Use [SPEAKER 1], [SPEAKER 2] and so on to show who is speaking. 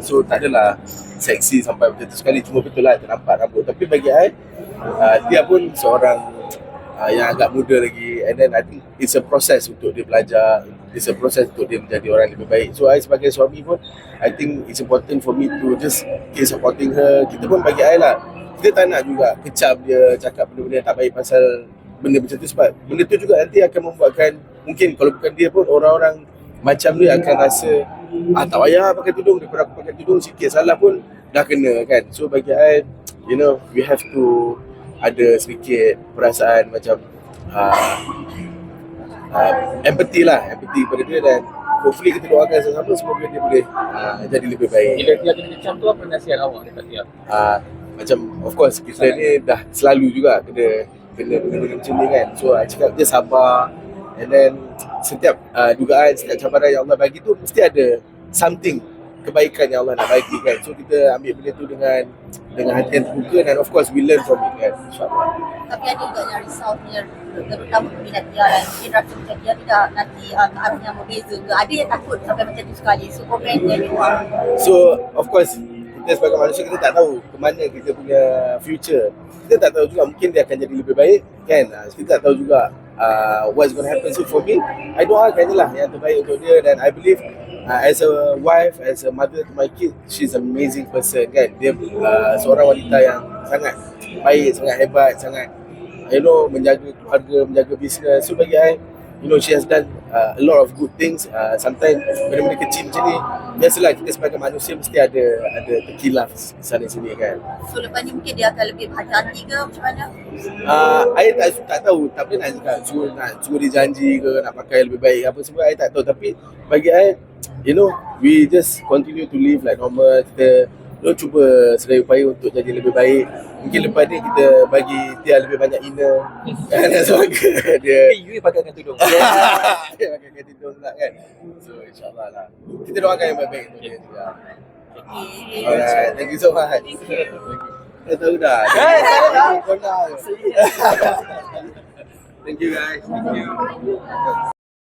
[SPEAKER 1] So tak adalah seksi sampai macam tu sekali. Cuma betul lah ternampak rambut. Tapi bagi I uh, dia pun seorang uh, yang agak muda lagi. And then I think it's a process untuk dia belajar. It's a process untuk dia menjadi orang lebih baik. So I sebagai suami pun I think it's important for me to just keep supporting her. Kita pun bagi I lah. Kita tak nak juga kecam dia cakap benda-benda yang tak baik pasal benda macam tu. Sebab benda tu juga nanti akan membuatkan mungkin kalau bukan dia pun orang-orang macam dia akan rasa ah tak payah pakai tudung. Daripada aku pakai tudung sikit salah pun dah kena kan? So bagi I you know we have to ada sedikit perasaan macam uh, uh, empathy lah. Empathy pada dia dan hopefully kita doakan sama-sama semoga dia boleh uh, jadi lebih baik.
[SPEAKER 2] Bila dia kena kecam tu apa nasihat awak dekat dia?
[SPEAKER 1] uh, macam of course kita ni dah selalu juga kena kena benda-benda macam ni kan? So I cakap dia sabar and then setiap uh, dugaan setiap cabaran yang Allah bagi tu mesti ada something kebaikan yang Allah nak bagi kan so kita ambil benda tu dengan dengan hati yang terbuka dan of course we learn from it kan insyaAllah
[SPEAKER 3] Tapi ada juga yang risaunya terutama peminat dia dan mungkin rasa macam dia tidak nanti uh, arah yang berbeza ke. Ada yang takut sampai macam tu sekali. So komen dia ni.
[SPEAKER 1] So of course kita sebagai manusia kita tak tahu ke mana kita punya future. Kita tak tahu juga mungkin dia akan jadi lebih baik kan. Ah, Kita tak tahu juga uh, what's going to happen. So for me, I doakan je lah yang terbaik untuk dia dan I believe uh, as a wife, as a mother to my kid, she's an amazing person kan. Dia uh, seorang wanita yang sangat baik, sangat hebat, sangat you know menjaga keluarga, menjaga bisnes. So bagi I, you know she has done uh, a lot of good things. Uh, sometimes benda-benda kecil macam ni, biasalah kita sebagai manusia mesti ada ada terkilaf sana sini kan.
[SPEAKER 3] So lepas ni mungkin dia akan lebih berhati-hati ke macam mana?
[SPEAKER 1] Uh, I tak, tak tahu, tak boleh nak cakap suruh, nak suruh dia janji ke nak pakai lebih baik apa semua, I tak tahu. Tapi bagi I, you know, we just continue to live like normal. Kita you know, cuba sedaya upaya untuk jadi lebih baik. Mungkin lepas ni kita bagi dia lebih banyak inner kan dan sebagainya. Dia
[SPEAKER 2] Tapi you pakai tudung.
[SPEAKER 1] dia pakai kaki tidur pula kan. So insyaAllah lah. Kita doakan yang baik-baik untuk dia juga.
[SPEAKER 3] Okay.
[SPEAKER 1] Alright, thank you so much. Thank you. Dah tahu dah.
[SPEAKER 2] Eh, saya dah.
[SPEAKER 1] Kau dah. Thank you guys. Thank you.